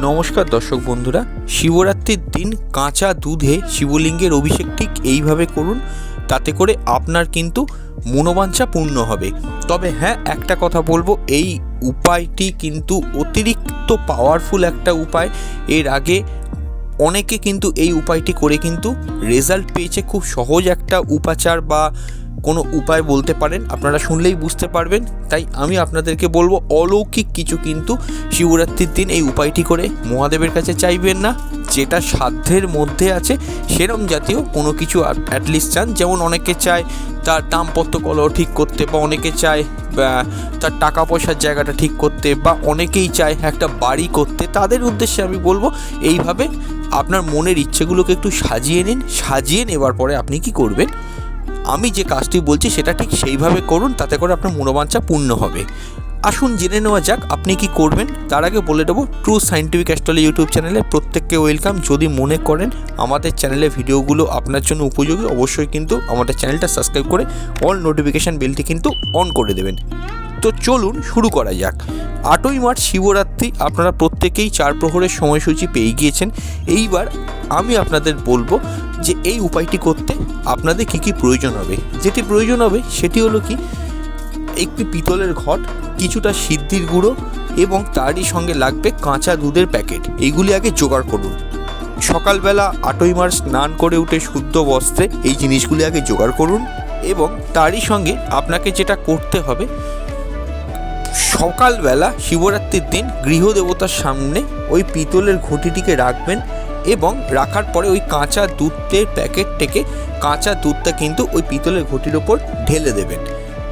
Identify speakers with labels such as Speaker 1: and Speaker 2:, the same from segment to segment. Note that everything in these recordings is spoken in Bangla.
Speaker 1: নমস্কার দর্শক বন্ধুরা, শিবরাত্রির দিন কাঁচা দুধে শিবলিঙ্গের অভিষেক ঠিক এইভাবে করুন, তাতে করে আপনার কিন্তু মনোবাঞ্ছা পূর্ণ হবে। তবে হ্যাঁ একটা কথা বলব, এই উপায়টি কিন্তু অতিরিক্ত পাওয়ারফুল একটা উপায়। এর আগে অনেকে কিন্তু এই উপায়টি করে কিন্তু রেজাল্ট পেয়েছে। খুব সহজ একটা উপাচার বা কোনো উপায় বলতে পারেন, আপনারা শুনলেই বুঝতে পারবেন। তাই আমি আপনাদেরকে বলব, অলৌকিক কিছু কিন্তু শিবরাত্রির দিন এই উপায়টি করে মহাদেবের কাছে চাইবেন না। যেটা সাধ্যের মধ্যে আছে, সেরম জাতীয় কোনো কিছু অ্যাটলিস্ট চান। যেমন অনেকে চায় তার দাম্পত্য কলহ ঠিক করতে, বা অনেকে চায় তার টাকা পয়সার জায়গাটা ঠিক করতে, বা অনেকেই চায় একটা বাড়ি করতে। তাদের উদ্দেশ্যে আমি বলব, এইভাবে আপনার মনের ইচ্ছেগুলোকে একটু সাজিয়ে নিন। সাজিয়ে নেবার পরে আপনি কি করবেন? আমি যে কাজটি বলছি সেটা ঠিক সেইভাবে করুন, তাতে করে আপনার মনোবাঞ্ছা পূর্ণ হবে। আসুন জেনে নেওয়া যাক আপনি কি করবেন। তার আগে বলে দেবো ট্রু সাইন্টিফিক অ্যাস্ট্রোলজি ইউটিউব চ্যানেলে প্রত্যেককে ওয়েলকাম যদি মনে করেন আমাদের চ্যানেলে ভিডিওগুলো আপনার জন্য উপযোগী, অবশ্যই কিন্তু আমাদের চ্যানেলটা সাবস্ক্রাইব করে অল নোটিফিকেশান বেলটি কিন্তু অন করে দেবেন। তো চলুন শুরু করা যাক। আটই মার্চ শিবরাত্রি, আপনারা প্রত্যেকেই চার প্রহরের সময়সূচি পেয়ে গিয়েছেন। এইবার আমি আপনাদের বলব যে এই উপায়টি করতে আপনাদের কি কি প্রয়োজন হবে। যেটি প্রয়োজন হবে সেটি হলো কি, একটি পিতলের ঘট, কিছুটা সিদ্ধির গুঁড়ো এবং তারই সঙ্গে লাগবে কাঁচা দুধের প্যাকেট। এইগুলি আগে জোগাড় করুন। সকালবেলা আটই মার্চ স্নান করে উঠে শুদ্ধ বস্ত্রে এই জিনিসগুলি আগে জোগাড় করুন এবং তারই সঙ্গে আপনাকে যেটা করতে হবে সকালবেলা শিবরাত্রির দিন গৃহদেবতার সামনে ওই পিতলের ঘটিটিকে রাখবেন এবং রাখার পরে ওই কাঁচা দুধের প্যাকেট থেকে কাঁচা দুধটা কিন্তু ওই পিতলের ঘটির ওপর ঢেলে দেবেন।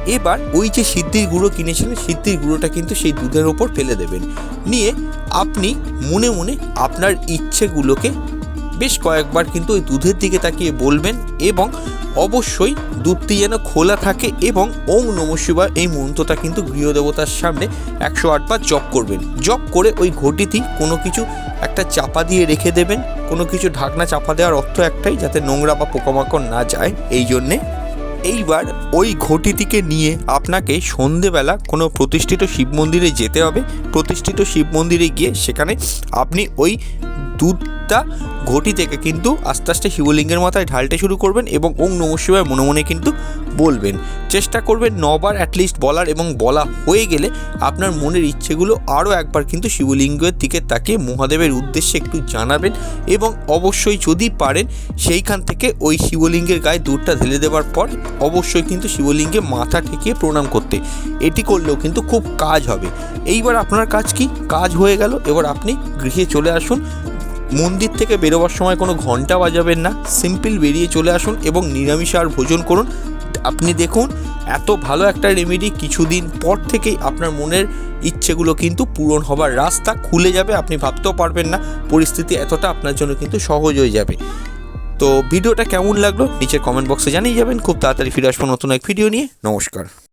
Speaker 1: এবার ওই যে সিদ্ধির গুঁড়ো কিনেছিলেন, সিদ্ধির গুঁড়োটা কিন্তু সেই দুধের ওপর ফেলে দেবেন। নিয়ে আপনি মনে মনে আপনার ইচ্ছেগুলোকে বেশ কয়েকবার কিন্তু ওই দুধের দিকে তাকিয়ে বলবেন এবং অবশ্যই দুধটি যেন খোলা থাকে এবং ওম নম শিবায় এই মন্ত্রটা কিন্তু গৃহদেবতার সামনে একশো আটবার জপ করবেন। জপ করে ওই ঘটিটি কোনো কিছু একটা চাপা দিয়ে রেখে দেবেন। কোনো কিছু ঢাকনা চাপা দেওয়ার অর্থ একটাই, যাতে নোংরা বা পোকামাকড় না যায়। এই জন্যে এইবার ওই ঘটিটিকে নিয়ে আপনাকে সন্ধেবেলা কোনো প্রতিষ্ঠিত শিব মন্দিরে যেতে হবে। প্রতিষ্ঠিত শিব মন্দিরে গিয়ে সেখানে আপনি ওই দুধটা ঘটি থেকে কিন্তু আস্তে আস্তে শিবলিঙ্গের মাথায় ঢালতে শুরু করবেন এবং ওং নম শিবায় মনে মনে কিন্তু বলবেন। চেষ্টা করবেন নবার অ্যাটলিস্ট বলার এবং বলা হয়ে গেলে আপনার মনের ইচ্ছেগুলো আরও একবার কিন্তু শিবলিঙ্গের দিকে তাকিয়ে মহাদেবের উদ্দেশ্যে একটু জানাবেন এবং অবশ্যই যদি পারেন সেইখান থেকে ওই শিবলিঙ্গের গায়ে দুধটা ঢেলে দেওয়ার পর অবশ্যই কিন্তু শিবলিঙ্গে মাথা ঠেকিয়ে প্রণাম করতে। এটি করলেও কিন্তু খুব কাজ হবে। এইবার আপনার কাজ কি? কাজ হয়ে গেল। এবার আপনি গৃহে চলে আসুন। মন্দির থেকে বেরোবার সময় কোনো ঘণ্টা বাজাবেন না। সিম্পল বেরিয়ে চলে আসুন এবং নিরামিষ আর ভোজন করুন। আপনি দেখুন, এত ভালো একটা রেমেডি কিছুদিন পর থেকেই আপনার মনের ইচ্ছেগুলো কিন্তু পূরণ হবার রাস্তা খুলে যাবে, আপনি ভাবতেও পারবেন না। পরিস্থিতি এতটা আপনার জন্য কিন্তু সহজ হয়ে যাবে। তো ভিডিওটা কেমন লাগল? নিচের কমেন্ট বক্সে জানিয়ে যাবেন। খুব তাড়াতাড়ি ফিরে আসব নতুন এক ভিডিও নিয়ে। নমস্কার।